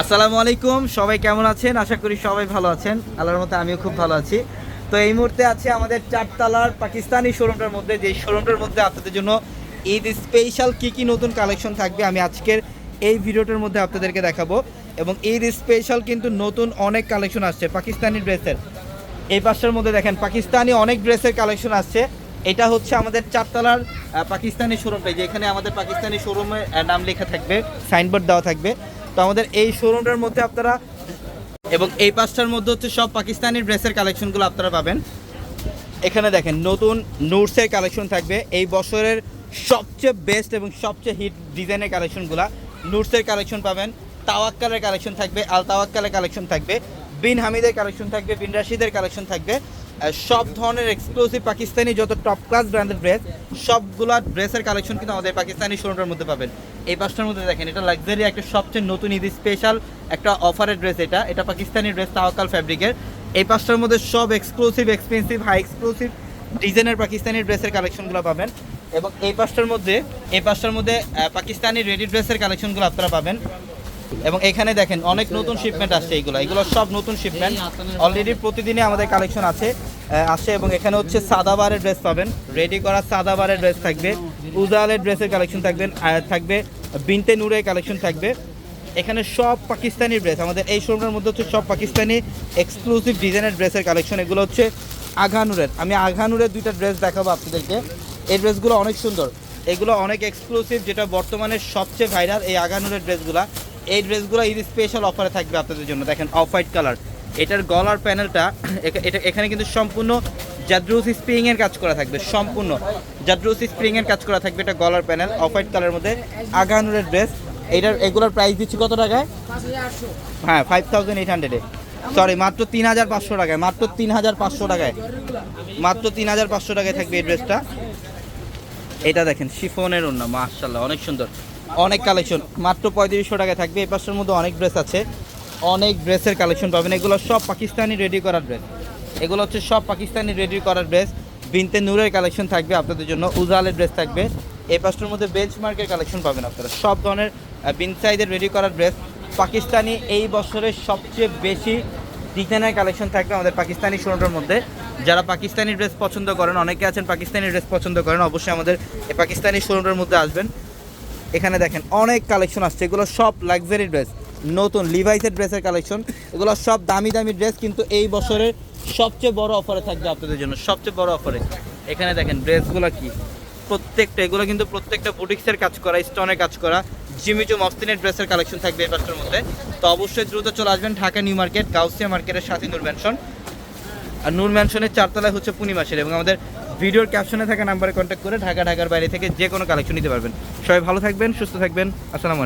আসসালামু আলাইকুম, সবাই কেমন আছেন? আশা করি সবাই ভালো আছেন। আল্লাহর মতো আমিও খুব ভালো আছি। তো এই মুহূর্তে আছে আমাদের চারতলার পাকিস্তানি শোরুমটার মধ্যে। যে শোরুমটার মধ্যে আপনাদের জন্য ঈদ স্পেশাল কি কি নতুন কালেকশন থাকবে আমি আজকের এই ভিডিওটার মধ্যে আপনাদেরকে দেখাবো। এবং ঈদ স্পেশাল কিন্তু নতুন অনেক কালেকশন আসছে পাকিস্তানি ড্রেসের। এই পাশটার মধ্যে দেখেন, পাকিস্তানি অনেক ড্রেসের কালেকশন আসছে। এটা হচ্ছে আমাদের চারতলার পাকিস্তানি শোরুমটা যেখানে আমাদের পাকিস্তানি শোরুমের নাম লেখা থাকবে সাইনবোর্ড দেওয়া থাকবে। তো আমাদের এই শোরুমটার মধ্যে আপনারা এবং এই পাঁচটার মধ্যে হচ্ছে সব পাকিস্তানি ড্রেসের কালেকশনগুলো আপনারা পাবেন। এখানে দেখেন, নতুন নুটসের কালেকশন থাকবে। এই বছরের সবচেয়ে বেস্ট এবং সবচেয়ে হিট ডিজাইনের কালেকশনগুলো নুটসের কালেকশন পাবেন। তাওয়াক্কালের কালেকশন থাকবে, আল তাওয়াক্কালের কালেকশন থাকবে। বিন হামিদের কালেকশন থাকবে, বিন রাশিদের কালেকশন থাকবে। সব ধরনের এক্সক্লুসিভ পাকিস্তানি যত টপ ক্লাস ব্র্যান্ডের ড্রেস সবগুলা ড্রেসের কালেকশন কিন্তু আমাদের পাকিস্তানি শোরুমের মধ্যে পাবেন। এই পাঁচটার মধ্যে দেখেন, এটা লাক্সারি একটা সবচেয়ে নতুন ঈদ স্পেশাল একটা অফারের ড্রেস এটা। এটা পাকিস্তানি ড্রেস তাওয়াক্কাল ফ্যাব্রিকের এই পাঁচটার মধ্যে সব এক্সক্লুসিভ এক্সপেন্সিভ হাই এক্সক্লুসিভ ডিজাইনের পাকিস্তানি ড্রেসের কালেকশনগুলো পাবেন। এবং এই পাঁচটার মধ্যে, এই পাঁচটার মধ্যে পাকিস্তানি রেডি ড্রেসের কালেকশনগুলো আপনারা পাবেন। এবং এখানে দেখেন অনেক নতুন শিপমেন্ট আসছে এইগুলো এগুলো সব নতুন শিপমেন্ট অলরেডি প্রতিদিনই আমাদের কালেকশন আছে আসে এবং এখানে হচ্ছে সাদাবারের ড্রেস পাবেন। রেডি করা সাদাবারের ড্রেস থাকবে, উজালের ড্রেসের কালেকশন থাকবেন থাকবে বিনতে নূরের কালেকশন থাকবে। এখানে সব পাকিস্তানি ড্রেস আমাদের এই শোরুমের মধ্যে হচ্ছে সব পাকিস্তানি এক্সক্লুসিভ ডিজাইনের ড্রেসের কালেকশন এগুলো হচ্ছে আঘানুরের আমি আঘানুরের দুইটা ড্রেস দেখাবো আপনাদেরকে। এই ড্রেসগুলো অনেক সুন্দর। এগুলো অনেক এক্সক্লুসিভ যেটা বর্তমানে সবচেয়ে ভাইরাল এই আগানুরের ড্রেসগুলো এই ড্রেসগুলো ঈদ স্পেশাল অফারে থাকবে আপনাদের জন্য। দেখেন অফ হোয়াইট কালার এটার গলার প্যানেলটা এটা এখানে কিন্তু সম্পূর্ণ জাদ্রুসি স্প্রিং এর কাজ করা থাকবে, সম্পূর্ণ। জাদ্রুসি স্প্রিং এর কাজ করা থাকবে এটা গলার প্যানেল অফ হোয়াইট কালারের মধ্যে। আগানুরের ড্রেস এটার, এগুলোর প্রাইস দিচ্ছি কত টাকায়? হ্যাঁ ফাইভ থাউজেন্ড এইট হান্ড্রেডে সরি মাত্র তিন হাজার পাঁচশো টাকায়, মাত্র তিন হাজার পাঁচশো টাকায়। মাত্র তিন হাজার পাঁচশো টাকায় থাকবে এই ড্রেসটা এটা দেখেন, শিফনের অন্য মাশাল্লাহ অনেক সুন্দর। অনেক কালেকশন মাত্র পঁয়ত্রিশশো টাকায় থাকবে। এই পাশের মধ্যে অনেক ড্রেস আছে। অনেক ড্রেসের কালেকশন পাবেন। এগুলো সব পাকিস্তানি রেডি করার ড্রেস এগুলো হচ্ছে সব পাকিস্তানি রেডি করার ড্রেস বিনতে নূরের কালেকশন থাকবে আপনাদের জন্য। উজালের ড্রেস থাকবে। এই পাশটার মধ্যে বেঞ্চ মার্কের কালেকশন পাবেন আপনারা। সব ধরনের বিনসাইদের রেডি করার ড্রেস পাকিস্তানি এই বছরের সবচেয়ে বেশি ডিজাইনের কালেকশন থাকবে আমাদের পাকিস্তানি শোরুমের মধ্যে। যারা পাকিস্তানি ড্রেস পছন্দ করেন, অনেকে আছেন পাকিস্তানি ড্রেস পছন্দ করেন, অবশ্যই আমাদের এই পাকিস্তানি শোরুমের মধ্যে আসবেন। এখানে দেখেন অনেক কালেকশন আসছে। এগুলো সব লাক্সারি ড্রেস নতুন লিভাইসের ড্রেসের কালেকশন। এগুলো সব দামি দামি ড্রেস কিন্তু এই বছরের সবচেয়ে বড় অফারে থাকবে আপনাদের জন্য, সবচেয়ে বড় অফারে এখানে দেখেন ড্রেসগুলো কি? প্রত্যেকটা, এগুলো কিন্তু প্রত্যেকটা বুটিক্সের কাজ করা স্টোনের কাজ করা জিমিচু মফতিনের ড্রেসের কালেকশন থাকবে এই পাঁচটার মধ্যে। তো অবশ্যই দ্রুত চলে আসবেন ঢাকা নিউ মার্কেট, গাউসিয়া মার্কেটের সাথে নূর ম্যানশন আর নূর ম্যানশনের চারতলায় হচ্ছে পূর্ণিমাসের এবং আমাদের ভিডিওর ক্যাপশনে থাকা নাম্বারে কন্ট্যাক্ট করে ঢাকা, ঢাকার বাইরে থেকে যে কোনো কালেকশন নিতে পারবেন। সবাই ভালো থাকবেন, সুস্থ থাকবেন। আসসালামু